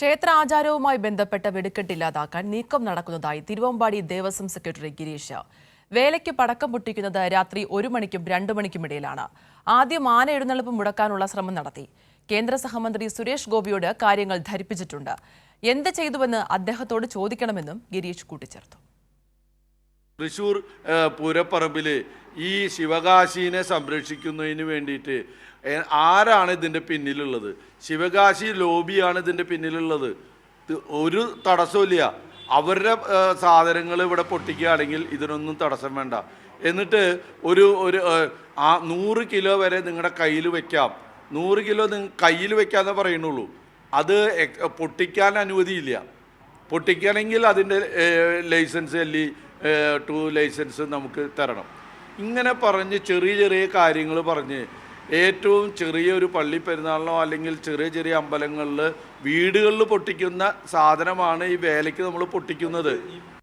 ക്ഷേത്രാചാരവുമായി ബന്ധപ്പെട്ട വെടിക്കെട്ട് ഇല്ലാതാക്കാൻ നീക്കം നടക്കുന്നതായി തിരുവമ്പാടി ദേവസ്വം സെക്രട്ടറി ഗിരീഷ്. വേലയ്ക്ക് പടക്കം പൊട്ടിക്കുന്നത് രാത്രി ഒരു മണിക്കും രണ്ടു മണിക്കും ഇടയിലാണ്. ആദ്യം ആന എഴുന്നള്ളിപ്പ് മുടക്കാനുള്ള ശ്രമം നടത്തി. കേന്ദ്ര സഹമന്ത്രി സുരേഷ് ഗോപിയോട് കാര്യങ്ങൾ ധരിപ്പിച്ചിട്ടുണ്ട്. എന്ത് ചെയ്തുവെന്ന് അദ്ദേഹത്തോട് ചോദിക്കണമെന്നും ഗിരീഷ് കൂട്ടിച്ചേർത്തു. തൃശൂർ പൂരപ്പറമ്പിൽ ഈ ശിവകാശിനെ സംരക്ഷിക്കുന്നതിന് വേണ്ടിയിട്ട് ആരാണ് ഇതിന്റെ പിന്നിലുള്ളത്? ശിവകാശി ലോബിയാണ് ഇതിന്റെ പിന്നിലുള്ളത്. ഒരു തടസ്സമില്ല അവരുടെ സാധനങ്ങൾ ഇവിടെ പൊട്ടിക്കുകയാണെങ്കിൽ ഇതിനൊന്നും തടസ്സം വേണ്ട. എന്നിട്ട് ഒരു ഒരു ആ, നൂറ് കിലോ വരെ നിങ്ങളുടെ കയ്യിൽ വെക്കാം. നൂറ് കിലോ നിങ്ങൾ കയ്യിൽ വെക്കാന്നേ പറയുന്നുള്ളൂ. അത് പൊട്ടിക്കാൻ അനുമതിയില്ല പൊട്ടിക്കണമെങ്കിൽ അതിന്റെ ലൈസൻസ് അല്ലി ടു ലൈസൻസ് നമുക്ക് തരണം. ഇങ്ങനെ പറഞ്ഞ് ചെറിയ ചെറിയ കാര്യങ്ങൾ പറഞ്ഞ് ഏറ്റവും ചെറിയൊരു പള്ളി പെരുന്നാളിനോ അല്ലെങ്കിൽ ചെറിയ ചെറിയ അമ്പലങ്ങളിൽ വീടുകളിൽ പൊട്ടിക്കുന്ന സാധനമാണ് ഈ വേലയ്ക്ക് നമ്മൾ പൊട്ടിക്കുന്നത്.